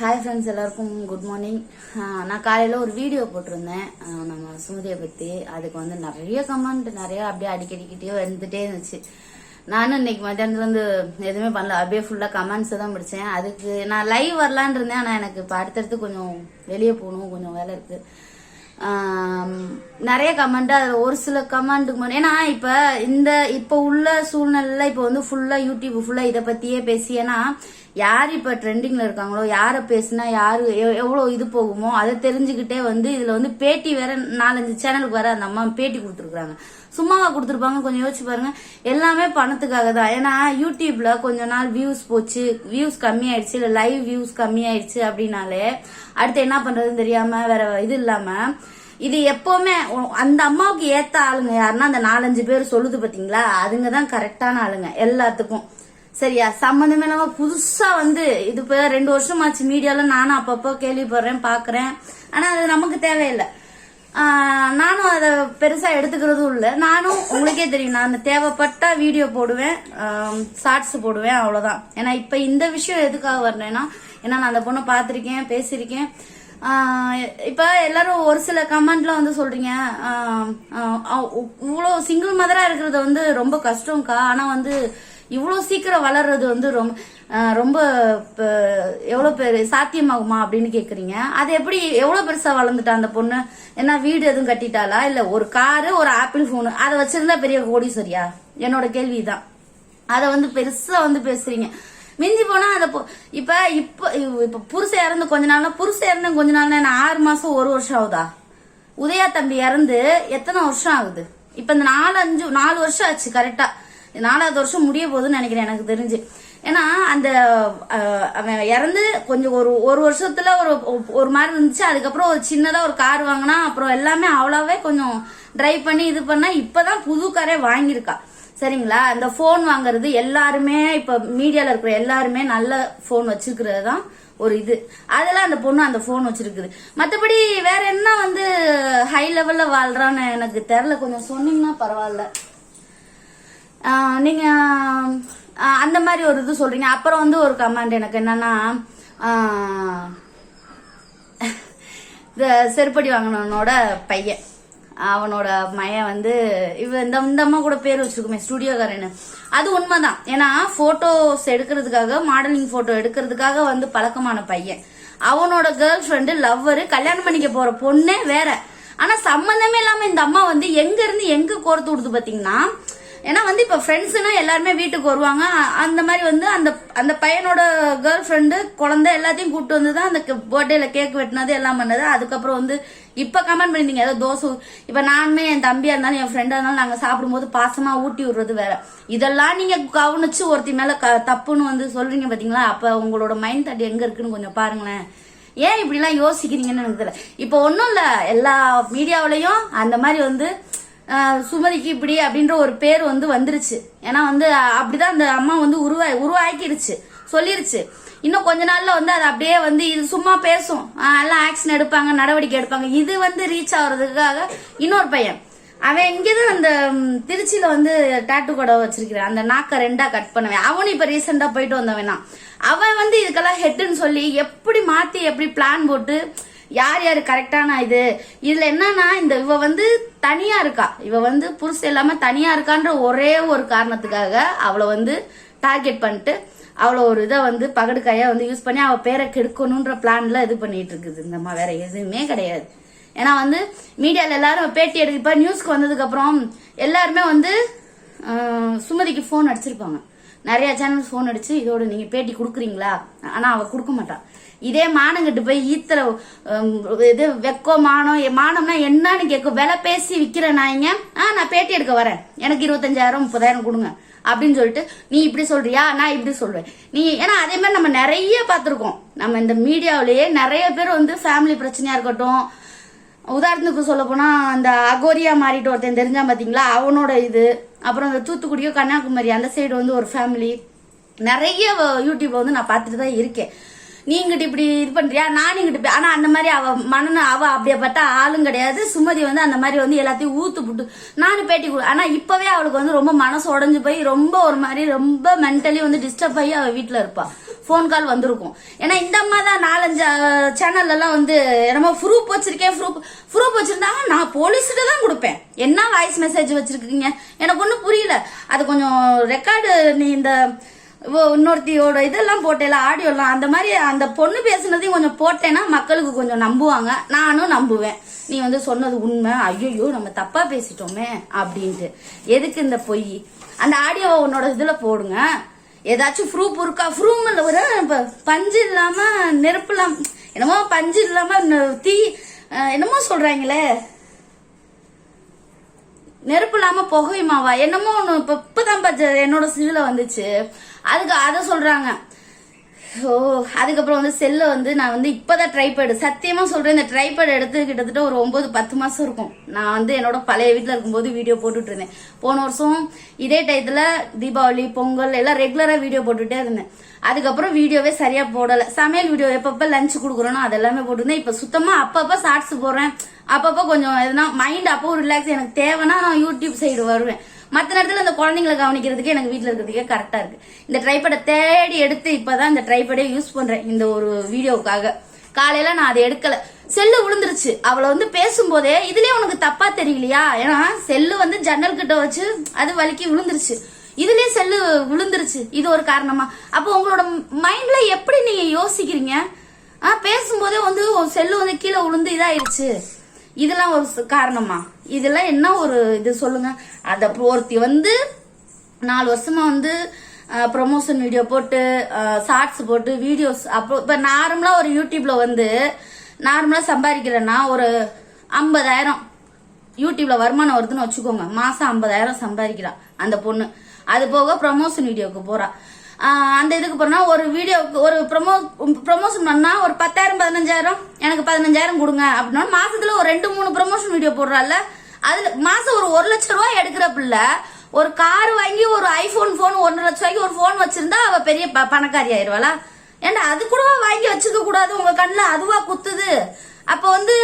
Hi friends எல்லாருக்கும் good morning நான் காலையில் ஒரு வீடியோ போட்டிருந்தேன். நம்ம சுமதியை பற்றி அதுக்கு வந்து நிறைய கமெண்ட் நிறைய அப்படியே அடிக்கடிக்கிட்டே வந்துட்டே இருந்துச்சு. நானும் இன்னைக்கு மத்தியானத்துலேருந்து எதுவுமே பண்ணல. அப்படியே ஃபுல்லாக கமெண்ட்ஸை தான் படித்தேன் அதுக்கு நான் லைவ் வரலான்னு இருந்தேன். ஆனால் எனக்கு இப்போ அடுத்தடுத்து கொஞ்சம் வெளியே போகணும் கொஞ்சம் வேலை இருக்குது நிறைய கமெண்ட் அதில் ஒரு சில கமெண்ட்டுக்கு மட்டும் ஏன்னா இப்போ இந்த இப்போ உள்ள சூழ்நிலையில் இப்போ வந்து ஃபுல்லாக யூடியூப் ஃபுல்லாக இதை பற்றியே பேசி ஏன்னா யார் இப்போ ட்ரெண்டிங்கில் இருக்காங்களோ யாரை பேசினா யார் எவ்வளோ இது போகுமோ அதை தெரிஞ்சுக்கிட்டே வந்து இதில் வந்து பேட்டி வேற நாலஞ்சு சேனலுக்கு வேற அந்த அம்மா பேட்டி கொடுத்துருக்குறாங்க. சும்மாவா கொடுத்துருப்பாங்க கொஞ்சம் யோசிச்சு பாருங்க. எல்லாமே பணத்துக்காக தான். ஏன்னா யூடியூப்ல கொஞ்ச நாள் வியூஸ் போச்சு வியூஸ் கம்மி ஆயிடுச்சு இல்ல லைவ் வியூஸ் கம்மி ஆயிடுச்சு அப்படின்னாலே அடுத்து என்ன பண்றதுன்னு தெரியாம வேற இது இல்லாம இது எப்பவுமே அந்த அம்மாவுக்கு ஏத்த ஆளுங்க யாருன்னா அந்த நாலஞ்சு பேர் சொல்லுது பாத்தீங்களா? அதுங்க தான் கரெக்டான ஆளுங்க எல்லாத்துக்கும். சரியா? சம்மந்தமே இல்லாம புதுசா வந்து இது இப்ப ரெண்டு வருஷம் ஆச்சு மீடியால நானும் அப்பப்போ கேள்விப்படுறேன் பாக்குறேன். ஆனா அது நமக்கு தேவையில்லை. நானும் அதை பெருசா எடுத்துக்கிறதும் இல்லை. நானும் உங்களுக்கே தெரியும் நான் தேவைப்பட்ட வீடியோ போடுவேன் ஷார்ட்ஸ் போடுவேன் அவ்வளவுதான். ஏன்னா இப்ப இந்த விஷயம் எதுக்காக வரணும்னா ஏன்னா நான் அந்த பொண்ணை பார்த்துருக்கேன் பேசியிருக்கேன். இப்போ இப்ப எல்லாரும் ஒரு சில கமெண்ட்லாம் வந்து சொல்றீங்க. இவ்வளோ அவ- சிங்கிள் மதரா இருக்கிறது வந்து ரொம்ப கஷ்டம்க்கா. ஆனா வந்து இவ்வளோ சீக்கிரம் வளர்றது வந்து ரொம்ப ரொம்ப எவ்வளோ பேர் சாத்தியமாகுமா அப்படின்னு கேட்குறீங்க அது எப்படி எவ்வளோ பெருசாக வளர்ந்துட்டா அந்த பொண்ணு? என்ன வீடு எதுவும் கட்டிட்டாளா? இல்லை ஒரு காரு ஒரு ஆப்பிள் ஃபோனு அதை வச்சிருந்தா பெரிய கோடி சரியா என்னோட கேள்வி தான் அதை வந்து பெருசாக வந்து பேசுறீங்க. மிஞ்சி போனா அந்த பொ- இப்ப இப்ப இப்ப புருஷன் இறந்து கொஞ்ச நாள்னா புருஷன் இறந்து கொஞ்ச நாள்னா என்ன ஆறு மாசம் ஒரு வருஷம் ஆகுதா? உதயா தம்பி இறந்து எத்தனை வருஷம் ஆகுது? இப்ப இந்த நாலு அஞ்சு நாலு வருஷம் ஆச்சு கரெக்டா நாலாவது வருஷம் முடிய போகுதுன்னு நினைக்கிறேன் எனக்கு தெரிஞ்சு. ஏன்னா அந்த அவன் இறந்து கொஞ்சம் ஒரு ஒரு வருஷத்துல ஒரு ஒரு மாதிரி இருந்துச்சு. அதுக்கப்புறம் ஒரு சின்னதா ஒரு கார் வாங்கினா அப்புறம் எல்லாமே அவ்வளோவே கொஞ்சம் டிரைவ் பண்ணி இது பண்ணா இப்பதான் புது காரே வாங்கியிருக்கா. சரிங்களா? அந்த ஃபோன் வாங்குறது எல்லாருமே இப்ப மீடியால இருக்கிற எல்லாருமே நல்ல ஃபோன் வச்சிருக்கிறது தான் ஒரு இது. அதெல்லாம் அந்த பொண்ணு அந்த ஃபோன் வச்சிருக்குது. மத்தபடி வேற என்ன வந்து ஹை லெவல்ல வாழ்றான்னு எனக்கு தெரியல. கொஞ்சம் சொன்னீங்கன்னா பரவாயில்ல. நீங்கள் நீங்க அந்த மாதிரி ஒரு இது சொல்றீங்க. அப்புறம் வந்து ஒரு கமெண்ட் எனக்கு என்னன்னா இந்த செருப்படி வாங்கினவனோட பையன். அவனோட மையன் வந்து இவ இந்த இந்த அம்மா கூட பேர் வச்சிருக்குமே ஸ்டுடியோக்காரன்னு அது உண்மைதான். ஏன்னா போட்டோஸ் எடுக்கிறதுக்காக மாடலிங் போட்டோ எடுக்கிறதுக்காக வந்து பழக்கமான பையன். அவனோட கேர்ள் ஃப்ரெண்டு லவ்வரு கல்யாணம் பண்ணிக்க போற பொண்ணே வேற. ஆனா சம்பந்தமே இல்லாம இந்த அம்மா வந்து எங்க இருந்து எங்க கோர்த்து விடுது பாத்தீங்கன்னா ஏன்னா வந்து இப்ப ஃப்ரெண்ட்ஸ்னா எல்லாருமே வீட்டுக்கு வருவாங்க. அந்த மாதிரி வந்து அந்த அந்த பையனோட கேர்ள் ஃப்ரெண்டு குழந்தை எல்லாத்தையும் கூப்பிட்டு வந்து தான் அந்த பர்த்டேல கேக் வெட்டினது எல்லாம் பண்ணது. அதுக்கப்புறம் வந்து இப்ப கமெண்ட் பண்ணிருந்தீங்க ஏதோ தோசை இப்போ இப்ப நானுமே என் தம்பியா இருந்தாலும் என் ஃப்ரெண்டா இருந்தாலும் நாங்க சாப்பிடும்போது பாசமா ஊட்டி விடுறது வேற. இதெல்லாம் நீங்க கவனிச்சு ஒருத்தி மேல க- தப்புன்னு வந்து சொல்றீங்க பாத்தீங்களா? அப்ப உங்களோட மைண்ட் தாட் எங்க இருக்குன்னு கொஞ்சம் பாருங்களேன். ஏன் இப்படிலாம் யோசிக்கிறீங்கன்னு எனக்கு தெரியல. இப்போ ஒன்றும் இல்லை எல்லா மீடியாவிலையும் அந்த மாதிரி வந்து சுமதிக்கு இப்படி அப்படின்ற ஒரு பேர் வந்து வந்துருச்சு. ஏன்னா வந்து அப்படிதான் அந்த அம்மா வந்து உருவா உருவாக்கிருச்சு சொல்லிருச்சு. இன்னும் கொஞ்ச நாள்ல வந்து அது அப்படியே வந்து இது சும்மா பேசும். எல்லாம் ஆக்ஷன் எடுப்பாங்க நடவடிக்கை எடுப்பாங்க. இது வந்து ரீச் ஆகுறதுக்காக இன்னொரு பையன். அவன் இங்கதான் அந்த திருச்சியில வந்து டாட்டு கொடை வச்சிருக்கிறான். அந்த நாக்க ரெண்டா கட் பண்ணுவேன். அவனும் இப்ப ரீசெண்டா போயிட்டு வந்தவன் அவன் வந்து இதுக்கெல்லாம் ஹெட்டுன்னு சொல்லி எப்படி மாத்தி எப்படி பிளான் போட்டு யார் யாரு கரெக்டான இது? இதுல என்னன்னா இந்த இவ வந்து தனியா இருக்கா. இவ வந்து புருஷன் இல்லாம தனியா இருக்கான்ற ஒரே ஒரு காரணத்துக்காக அவளை வந்து டார்கெட் பண்ணிட்டு அவளை ஒரு இதை வந்து பகடுக்காயா வந்து யூஸ் பண்ணி அவள் பேரை கெடுக்கணுன்ற பிளான்ல இது பண்ணிட்டு இருக்குது. இந்த மாதிரி வேற எதுவுமே கிடையாது. ஏன்னா வந்து மீடியால எல்லாரும் பேட்டி எடுக்க இப்ப நியூஸ்க்கு வந்ததுக்கு அப்புறம் எல்லாருமே வந்து சுமதிக்கு ஃபோன் அடிச்சிருப்பாங்க. நிறைய சேனல்ஸ் ஃபோன் அடிச்சு இதோட நீங்க பேட்டி கொடுக்குறீங்களா? ஆனா அவ கொடுக்க மாட்டாள் இதே மானங்கிட்டு போய் ஈத்தர இது வெக்கோ மானம் மானம்னா என்னன்னு கேட்கும். விலை பேசி விற்கிற நாய்ங்க ஆ நான் பேட்டி எடுக்க வரேன். எனக்கு இருபத்தஞ்சாயிரம் முப்பதாயிரம் கொடுங்க. அப்படின்னு சொல்லிட்டு நீ இப்படி சொல்றியா? நான் இப்படி சொல்றேன் நீ ஏன்னா அதே மாதிரி நம்ம நிறைய பார்த்துருக்கோம். நம்ம இந்த மீடியாவிலேயே நிறைய பேர் வந்து ஃபேமிலி பிரச்சனையா இருக்கட்டும் உதாரணத்துக்கு சொல்ல போனால் அந்த அகோரியா மாறிட்டு ஒருத்தன் தெரிஞ்சான் பார்த்தீங்களா அவனோட இது. அப்புறம் அந்த தூத்துக்குடியோ கன்னியாகுமரி அந்த சைடு வந்து ஒரு ஃபேமிலி நிறைய வ- வந்து நான் பார்த்துட்டு தான் இருக்கேன். நீங்கிட்ட இப்படி இது பண்றியா? நான் இங்கிட்டு இப்படி- ஆனா அந்த மாதிரி அவ மனன அவ அப்படியேப்பட்ட ஆளும் கிடையாது. சுமதி வந்து அந்த மாதிரி வந்து எல்லாத்தையும் ஊத்து புட்டு. நானும் பேட்டி கொடு ஆனா இப்பவே அவளுக்கு வந்து ரொம்ப மனசு உடஞ்சு போய் ரொம்ப ஒரு மாதிரி ரொம்ப மென்டலி வந்து டிஸ்டர்ப் ஆகி அவ வீட்டுல இருப்பாள் ஃபோன் கால் வந்திருக்கும். ஏன்னா இந்த அம்மா தான் நாலஞ்சு சேனல்ல எல்லாம் வந்து என்னமோ ப்ரூப் வச்சிருக்கேன் ப்ரூப் ப்ரூஃப் வச்சிருந்தாங்க நான் போலீஸ்கிட்ட தான் கொடுப்பேன். என்ன வாய்ஸ் மெசேஜ் வச்சிருக்கீங்க? எனக்கு ஒன்றும் புரியல. அது கொஞ்சம் ரெக்கார்டு நீ இந்த இன்னொருத்தியோட இதெல்லாம் போட்டேல ஆடியோலாம் அந்த மாதிரி அந்த பொண்ணு பேசுனதையும் கொஞ்சம் போட்டேன்னா மக்களுக்கு கொஞ்சம் நம்புவாங்க. நானும் நம்புவேன். நீ வந்து சொன்னது உண்மை. ஐயோ நம்ம தப்பா பேசிட்டோமே அப்படின்ட்டு. எதுக்கு இந்த பொய்? அந்த ஆடியோவை உன்னோட இதுல போடுங்க. ஏதாச்சும் ப்ரூஃப் இருக்கா? ப்ரூஃப் இல்ல ஒரு பஞ்சு இல்லாம நெருப்புலாம் என்னமோ பஞ்சு இல்லாம தீ என்னமோ சொல்றாங்களே. நெருப்பு இல்லாம புகையுமாவா? என்னமோ ஒன்று இப்போ இப்போதான் என்னோட சிவில வந்துச்சு. அதுக்கு அதை சொல்றாங்க. ஓ அதுக்கப்புறம் வந்து செல்ல வந்து நான் வந்து இப்பதான் ட்ரைபேடு சத்தியமா சொல்றேன் இந்த ட்ரைபேட் எடுத்து கிட்டத்தட்ட ஒரு ஒன்பது பத்து மாசம் இருக்கும். நான் வந்து என்னோட பழைய வீட்டுல இருக்கும்போது வீடியோ போட்டுட்டு இருந்தேன். போன வருஷம் இதே டயத்துல தீபாவளி பொங்கல் எல்லாம் ரெகுலரா வீடியோ போட்டுட்டே இருந்தேன். அதுக்கப்புறம் வீடியோவே சரியா போடல. சமையல் வீடியோ எப்பப்ப லஞ்ச் கொடுக்குறோனோ அதெல்லாமே போட்டுருந்தேன். இப்ப சுத்தமா அப்பப்ப ஷார்ட்ஸ் போடுறேன். அப்பப்போ கொஞ்சம் எதுனா மைண்ட் அப்போ ரிலாக்ஸ் எனக்கு தேவைன்னா நான் யூடியூப் சைடு வருவேன். மற்ற நேரத்தில் அந்த குழந்தைங்களை கவனிக்கிறதுக்கு எனக்கு வீட்டில் இருக்கிறதுக்கே கரெக்டாக இருக்கு. இந்த ட்ரைபேடை தேடி எடுத்து இப்போதான் இந்த ட்ரைபேடே யூஸ் பண்றேன். இந்த ஒரு வீடியோவுக்காக. காலையில நான் அதை எடுக்கல. செல்லு விழுந்துருச்சு. அவளை வந்து பேசும்போதே இதுலயே உனக்கு தப்பா தெரியலையா? ஏன்னா செல்லு வந்து ஜன்னல் கிட்ட வச்சு அது வலிக்கி விழுந்துருச்சு. இதுலயே செல்லு விழுந்துருச்சு. இது ஒரு காரணமா. அப்போ உங்களோட மைண்ட்ல எப்படி நீங்க யோசிக்கிறீங்க? ஆ பேசும்போதே வந்து செல்லு வந்து கீழே விழுந்து இதாயிருச்சு. இதெல்லாம் ஒரு காரணமா இதெல்லாம் என்ன ஒரு இது சொல்லுங்க. அத ஒருத்தி வந்து நாலு வருஷமா வந்து ப்ரொமோஷன் வீடியோ போட்டு ஷார்ட்ஸ் போட்டு வீடியோஸ் அப்போ இப்போ நார்மலாக ஒரு யூடியூப்ல வந்து நார்மலாக சம்பாதிக்கிறேன்னா ஒரு ஐம்பதாயிரம் யூடியூப்ல வருமானம் வருதுன்னு வச்சுக்கோங்க. மாசம் ஐம்பதாயிரம் சம்பாதிக்கிறான் அந்த பொண்ணு. அது போக ப்ரமோஷன் வீடியோவுக்கு போகிறான் அந்த இதுக்கு போனா ஒரு வீடியோக்கு ஒரு ப்ரொமோ ப்ரொமோஷன் பண்ணா ஒரு பத்தாயிரம் பதினஞ்சாயிரம் எனக்கு பதினஞ்சாயிரம் கொடுங்க அப்படின்னா மாசத்துல ஒரு ரெண்டு மூணு ப்ரொமோஷன் வீடியோ போடுறால அதுல மாசம் ஒரு ஒரு லட்சம் ரூபாய் எடுக்கிற பிள்ளை ஒரு கார் வாங்கி ஒரு ஐபோன் போன் ஒன்றரை லட்சம் ரூபாய்க்கு ஒரு போன் வச்சிருந்தா அவ பெரிய ப- பணக்காரி ஆயிருவாளா? ஏன்டா அது கூட வாங்கி வச்சுக்க கூடாது உங்க கண்ணுல அதுவா குத்துது. அப்ப வந்து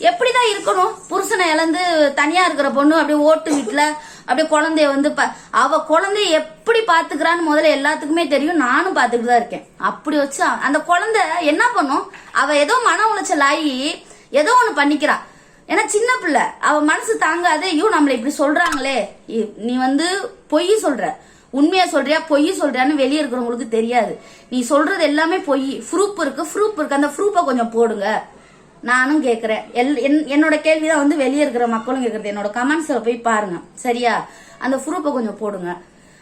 எப்படிதான் இருக்கணும்? புருஷனை இழந்து தனியா இருக்கிற பொண்ணு அப்படியே ஓட்டு வீட்டுல அப்படியே குழந்தைய வந்து ப- அவ குழந்தைய எப்படி பாத்துக்கிறான்னு முதல்ல எல்லாத்துக்குமே தெரியும். நானும் பாத்துக்கிட்டு தான் இருக்கேன். அப்படி வச்சு அந்த குழந்தை என்ன பண்ணும்? அவ ஏதோ மன உளைச்சல் ஆகி ஏதோ ஒண்ணு பண்ணிக்கிறா. ஏன்னா சின்ன பிள்ளை. அவ மனசு தாங்காத ஐயோ நம்மள இப்படி சொல்றாங்களே. இ- நீ வந்து பொய் சொல்ற. உண்மையா சொல்றியா? பொய் சொல்றியான்னு வெளியே இருக்கிறவங்களுக்கு தெரியாது. நீ சொல்றது எல்லாமே பொய். ப்ரூப் இருக்கு ப்ரூப் இருக்கு. அந்த ப்ரூப்பை கொஞ்சம் போடுங்க. நானும் கேட்குறேன் எல்- என்- என்னோட கேள்விதான் வந்து வெளியே இருக்கிற மக்களும் கேட்குறது என்னோட கமெண்ட்ஸ்ல போய் பாருங்க. சரியா? அந்த ப்ரூப்பை கொஞ்சம் போடுங்க.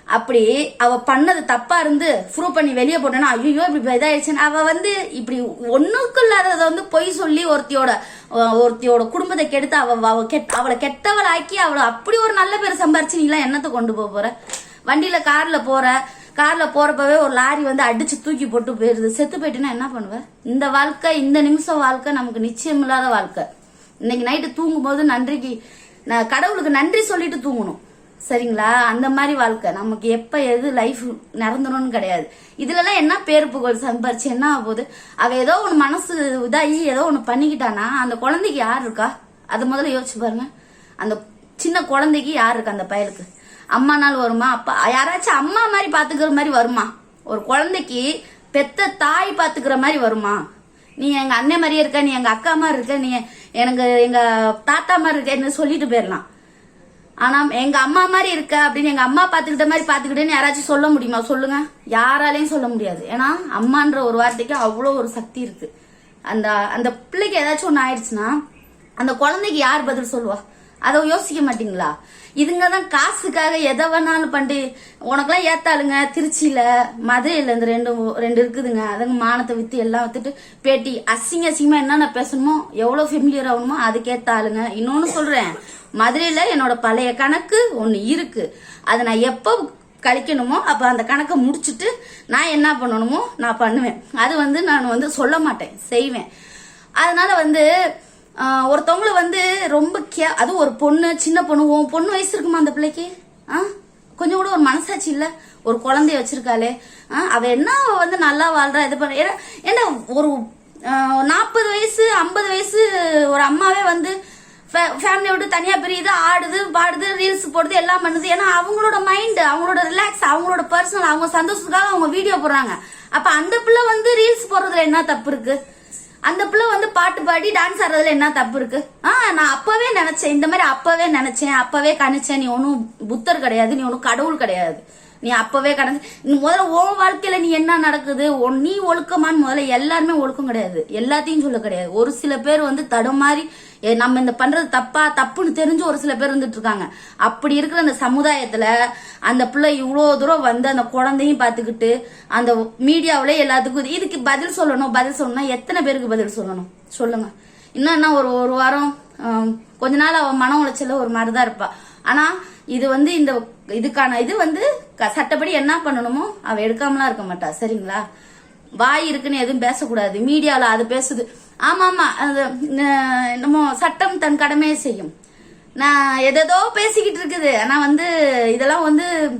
அப்படி அவ பண்ணது தப்பா இருந்து ப்ரூவ் பண்ணி வெளியே போட்டேன்னா ஐயோ இப்படி இதாயிடுச்சுன்னு அவ வந்து இப்படி ஒண்ணுக்கு இல்லாதத வந்து பொய் சொல்லி ஒருத்தியோட ஒருத்தியோட குடும்பத்தை கெடுத்து அவ அவ கெட் அவளை கெட்டவளாக்கி அவளை அப்படி ஒரு நல்ல பேர் சம்பாரிச்சு நீ என்னத்தை கொண்டு போக போற? வண்டியில கார்ல போற கார்ல போறப்பவே ஒரு லாரி வந்து அடிச்சு தூக்கி போட்டு போயிருது. செத்து போயிட்டுன்னா என்ன பண்ணுவ? இந்த வாழ்க்கை இந்த நிமிஷம் வாழ்க்கை நமக்கு நிச்சயம் இல்லாத வாழ்க்கை. இன்னைக்கு நைட்டு தூங்கும்போது நன்றிக்கு நான் கடவுளுக்கு நன்றி சொல்லிட்டு தூங்கணும். சரிங்களா? அந்த மாதிரி வாழ்க்கை. நமக்கு எப்ப எது லைஃப் நடந்துரும்னு கிடையாது. இதுலலாம் என்ன பேரு புகழ் சம்பாரிச்சு என்ன ஆக போகுது? அவ ஏதோ ஒன்று மனசு இதாகி ஏதோ ஒன்று பண்ணிக்கிட்டானா? அந்த குழந்தைக்கு யார் இருக்கா? அதை முதல்ல யோசிச்சு பாருங்க. அந்த சின்ன குழந்தைக்கு யார் இருக்கா அந்த பயலுக்கு? அம்மா நாள் வருமா? அப்பா யாராச்சும் அம்மா மாதிரி பார்த்துக்கிற மாதிரி வருமா? ஒரு குழந்தைக்கு பெத்த தாய் பார்த்துக்கிற மாதிரி வருமா? நீ எங்க அண்ணன் மாதிரியே இருக்க நீ எங்க அக்கா மாதிரி இருக்க நீ எனக்கு எங்க தாத்தா மாதிரி இருக்க சொல்லிட்டு போயிடலாம். ஆனா எங்க அம்மா மாதிரி இருக்க அப்படின்னு எங்க அம்மா பாத்துக்கிட்ட மாதிரி பாத்துக்கிட்டேன்னு யாராச்சும் சொல்ல முடியுமா? சொல்லுங்க. யாராலையும் சொல்ல முடியாது. ஏன்னா அம்மான்ற ஒரு வார்த்தைக்கு அவ்வளோ ஒரு சக்தி இருக்கு. அந்த அந்த பிள்ளைக்கு ஏதாச்சும் ஒன்று ஆயிடுச்சுன்னா அந்த குழந்தைக்கு யார் பதில் சொல்லுவா? அதை யோசிக்க மாட்டீங்களா? இதுங்க தான் காசுக்காக எதை வேணாலும் பண்ணி உனக்கெல்லாம் ஏத்தாளுங்க திருச்சியில மதுரையில இந்த ரெண்டு ரெண்டு இருக்குதுங்க. அதுங்க மானத்தை வித்து எல்லாம் வித்துட்டு பேட்டி அசிங்க அசிங்கமா என்னென்ன பேசணுமோ எவ்வளவு ஃபெமிலியர் ஆகணுமோ அதுக்கேத்தாளுங்க இன்னொன்னு சொல்றேன் மதுரையில என்னோட பழைய கணக்கு ஒன்னு இருக்கு. அதை நான் எப்போ கழிக்கணுமோ அப்ப அந்த கணக்கை முடிச்சுட்டு நான் என்ன பண்ணணுமோ நான் பண்ணுவேன். அது வந்து நான் வந்து சொல்ல மாட்டேன் செய்வேன். அதனால வந்து ஒருத்தவங்களை வந்து ரொம்ப கே அதுவும் ஒரு பொண்ணு சின்ன பொண்ணு உன் பொண்ணு வயசு இருக்குமா அந்த பிள்ளைக்கு? ஆ? கொஞ்சம் கூட ஒரு மனசாட்சி இல்ல? ஒரு குழந்தைய வச்சிருக்காளே. ஆ, அவ என்ன அவ வந்து நல்லா வாழ்றா இது பண்ண ஏன்னா- ஏன்னா ஒரு நாற்பது வயசு ஐம்பது வயசு ஒரு அம்மாவே வந்து ஃபேமிலியை விட்டு தனியா பிரியுது ஆடுது பாடுது ரீல்ஸ் போடுது எல்லாம் பண்ணுது. ஏன்னா அவங்களோட மைண்ட் அவங்களோட ரிலாக்ஸ் அவங்களோட பர்சனல் அவங்க சந்தோஷத்துக்காக அவங்க வீடியோ போடுறாங்க. அப்ப அந்த பிள்ளை வந்து ரீல்ஸ் போடுறதுல என்ன தப்பு இருக்கு? அந்த பிள்ளை வந்து பாட்டு பாடி டான்ஸ் ஆடுறதுல என்ன தப்பு இருக்கு? ஆ நான் அப்பவே நினைச்சேன். இந்த மாதிரி அப்பவே நினைச்சேன். அப்பவே கணிச்சேன். நீ ஒன்றும் புத்தர் கிடையாது. நீ ஒன்றும் கடவுள் கிடையாது. நீ அப்பவே கடந்து முதல்ல உன் வாழ்க்கையில நீ என்ன நடக்குது? நீ ஒழுக்கமான்னு முதல்ல எல்லாருமே ஒழுக்கம் கிடையாது. எல்லாத்தையும் சொல்ல கிடையாது. ஒரு சில பேர் வந்து தடுமாறி ஏ, நம்ம இந்த பண்றது தப்பா தப்புன்னு தெரிஞ்சு ஒரு சில பேர் இருந்துட்டு இருக்காங்க. அப்படி இருக்கிற அந்த சமுதாயத்துல அந்த பிள்ளை இவ்வளோ தூரம் வந்து அந்த குழந்தையும் பார்த்துக்கிட்டு அந்த மீடியாவில எல்லாத்துக்கும் இதுக்கு பதில் சொல்லணும் பதில் சொல்லணும்னா எத்தனை பேருக்கு பதில் சொல்லணும்? சொல்லுங்க. இன்னும் என்ன ஒரு ஒரு வாரம் கொஞ்ச நாள் அவன் மன உளைச்சல ஒரு மாதிரி தான் இருப்பா. ஆனா இது வந்து இந்த இதுக்கான இது வந்து க- சட்டப்படி என்ன பண்ணணுமோ அவ எடுக்காமலாம் இருக்க மாட்டா. சரிங்களா? வாய் இருக்குன்னு எதுவும் பேசக்கூடாது. மீடியால அது பேசுது. ஆமா ஆமா அது என்னமோ சட்டம் தன் கடமையை செய்யும். நான் எதோ பேசிக்கிட்டு இருக்குது. ஆனா வந்து இதெல்லாம் வந்து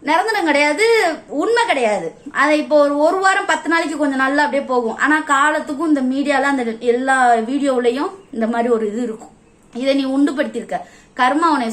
நிரந்தரம் கிடையாது உண்மை கிடையாது. அதை இப்போ ஒரு ஒரு வாரம் பத்து நாளைக்கு கொஞ்சம் நல்லா அப்படியே போகும். ஆனா காலத்துக்கும் இந்த மீடியால அந்த எல்லா வீடியோவிலையும் இந்த மாதிரி ஒரு இது இருக்கும். இதை நீ உண்டுபடுத்தியிருக்க. கர்மா உன்னை